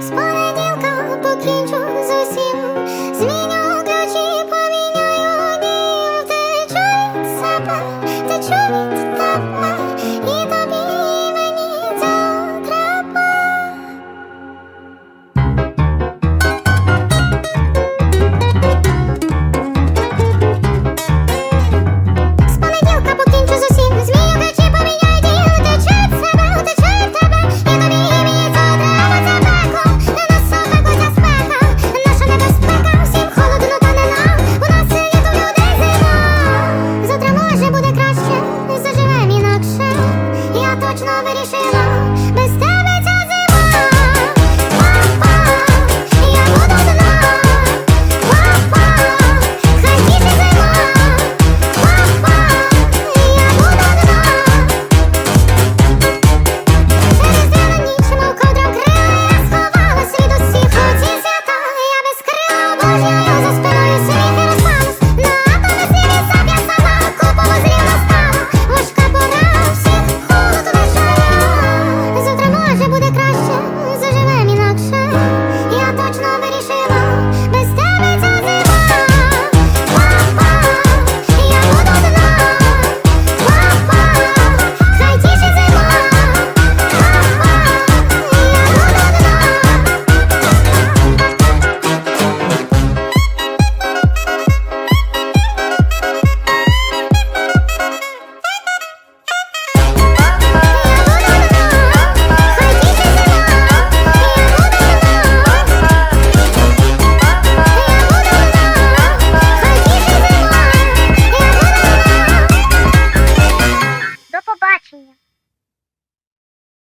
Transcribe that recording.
З понеділка покінчу з усім зміню. точно вирішила.